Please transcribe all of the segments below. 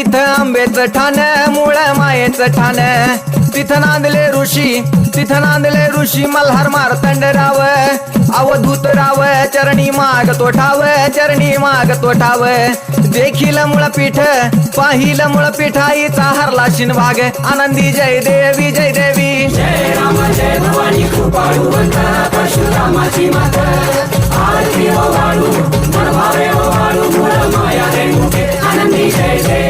तिथं आंबेचं ठाण मुळ मायेचं ठाण. तिथं नांदले ऋषी तिथं नांदले ऋषी मल्हार मारतंड राव. अवधूत राव चरणी माग तो ठाव चरणी माग तो ठाव देखील मुळपीठ पाहिलं मुळ आईचा हरला भाग आनंदी जय देवी जय देवी. जय जय भवानी परशुरामाची आरती वाळू वाळू माया आनंदी जय जय.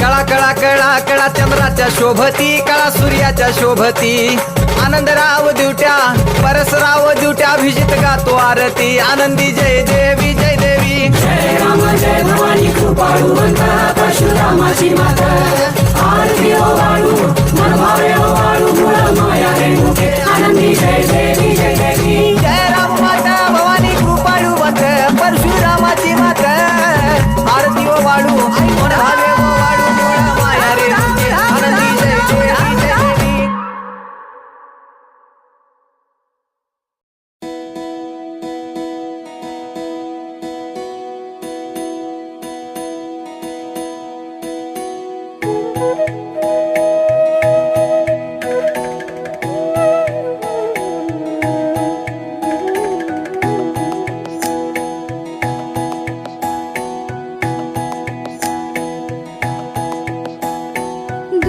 कळा कळा कळा कळा चंद्राच्या शोभती कळा सूर्याच्या शोभती. आनंदराव दिवट्या परसराव दिवट्या अभिजित गातो आरती. आनंदी जय देवी जय देवी. जय राम जय भवानी कृपाळू परशुरामाची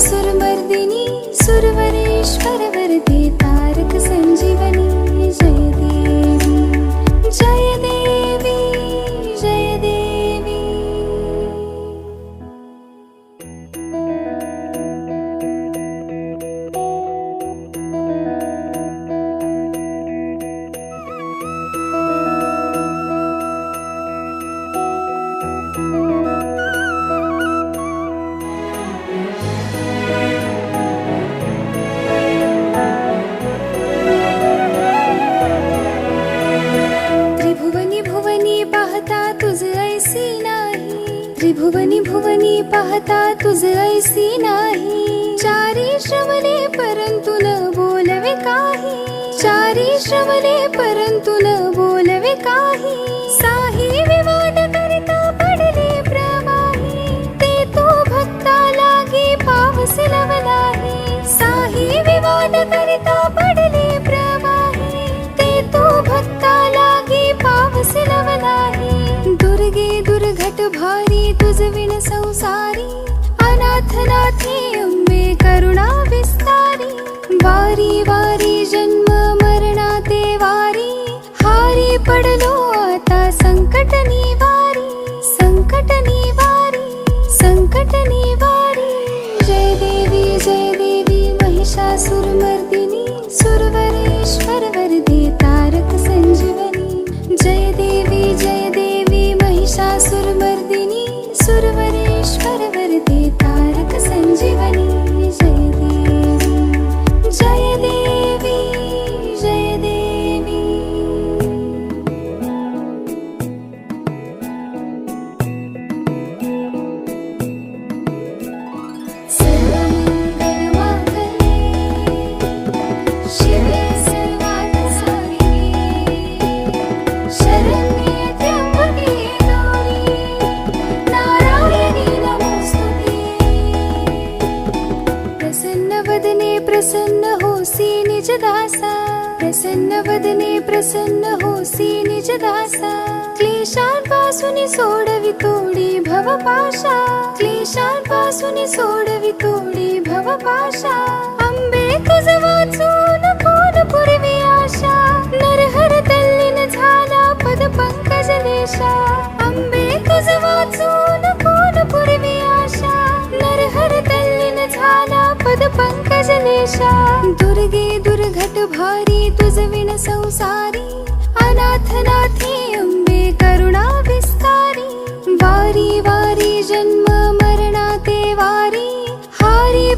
सुरमर्दिनी सुरवरेश्वरवरदे दिसी नाही. चारी श्रवले परंतु न बोलवे काही. चारी श्रवले परंतु न बोलवे काही. साही विवाद करिता पडले प्रवाही. ते तो भक्ता लागे पावस लवलाही. साही विवाद करिता पडले प्रवाही. ते तो भक्ता लागे पावस लवलाही. दुर्गे दुर्घट भारी तुझ विण संसारी. वारी वारी जन्म मरणा ते वारी हारी पडलो आता संकट निवारी संकट निवारी संकट निवारी जय देवी जय देवी महिषासुरमर्दिनी वदने प्रसन्न होसि निजदासा। क्लेशांपासून सोडवी तोडी भवपाशा। क्लेशांपासून सोडवी तोडी भवपाशा। अंबे तुझ वाचून कोण पुरवी आशा। नर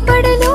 పడలో